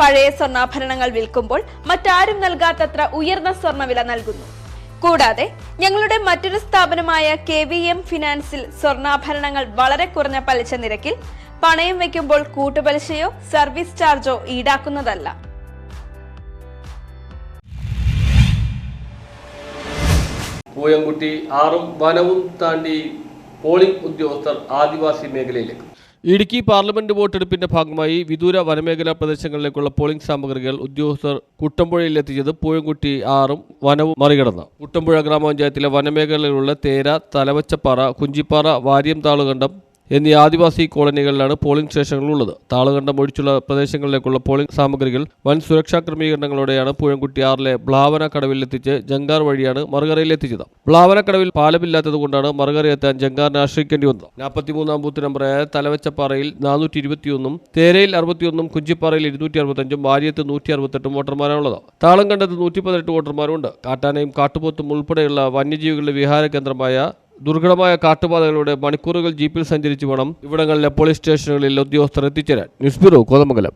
പഴയ സ്വർണാഭരണങ്ങൾ വിൽക്കുമ്പോൾ മറ്റാരും നൽകാത്തത്ര ഉയർന്ന സ്വർണവില നൽകുന്നു. കൂടാതെ ഞങ്ങളുടെ മറ്റൊരു സ്ഥാപനമായ കെ വി എം ഫിനാൻസിൽ സ്വർണാഭരണങ്ങൾ വളരെ കുറഞ്ഞ പലിശ നിരക്കിൽ പണയം വയ്ക്കുമ്പോൾ കൂട്ടുപലിശയോ സർവീസ് ചാർജോ ഈടാക്കുന്നതല്ല. പൂയംകുട്ടി ആറും വനവും താണ്ടി പോളിംഗ് ഉദ്യോഗസ്ഥർ ആദിവാസി മേഖലയിലേക്ക്. ഇടുക്കി പാർലമെന്റ് വോട്ടെടുപ്പിന്റെ ഭാഗമായി വിദൂര വനമേഖലാ പ്രദേശങ്ങളിലേക്കുള്ള പോളിംഗ് സാമഗ്രികൾ ഉദ്യോഗസ്ഥർ കുട്ടമ്പുഴയിൽ എത്തിച്ചത് പൂയംകുട്ടി ആറും വനവും മറികടന്ന്. കുട്ടമ്പുഴ ഗ്രാമപഞ്ചായത്തിലെ വനമേഖലയിലുള്ള തേര തലവച്ചപ്പാറ കുഞ്ചിപ്പാറ വാര്യം താളുകണ്ടം എന്നീ ആദിവാസി കോളനികളിലാണ് പോളിംഗ് സ്റ്റേഷനുകളുള്ളത്. താളുകണ്ടം ഒഴിച്ചുള്ള പ്രദേശങ്ങളിലേക്കുള്ള പോളിംഗ് സാമഗ്രികൾ വൻ സുരക്ഷാ ക്രമീകരണങ്ങളോടെയാണ് പൂഴംകുട്ടി ആറിലെ ബ്ലാവന കടവിലെത്തിച്ച് ജങ്കാർ വഴിയാണ് മറുകരയിലെത്തിച്ചത്. ബ്ലാവന കടവിൽ പാലമില്ലാത്തതുകൊണ്ടാണ് മറുകരയെത്താൻ ജങ്കാറിനെ ആശ്രയിക്കേണ്ടി വന്നത്. നാൽപ്പത്തിമൂന്നാം ബൂത്ത് നമ്പറായ തലവച്ചപ്പാറയിൽ നാനൂറ്റി ഇരുപത്തിയൊന്നും തേരയിൽ അറുപത്തിയൊന്നും കുഞ്ചിപ്പാറയിൽ ഇരുന്നൂറ്റി അറുപത്തഞ്ചും വാര്യത്ത് നൂറ്റി അറുപത്തെട്ടും വോട്ടർമാരാണുള്ളത്. താളം കണ്ടത് നൂറ്റി പതിനെട്ട് വോട്ടർമാരുണ്ട്. കാട്ടാനയും കാട്ടുപോത്തും ഉൾപ്പെടെയുള്ള വന്യജീവികളുടെ വിഹാര കേന്ദ്രമായ ദുർഘടമായ കാട്ടുപാതകളിലൂടെ മണിക്കൂറുകൾ ജീപ്പിൽ സഞ്ചരിച്ചു വേണം ഇവിടങ്ങളിലെ പോലീസ് സ്റ്റേഷനുകളിൽ ഉദ്യോഗസ്ഥർ എത്തിച്ചേരാൻ. News bureau Kothamangalam.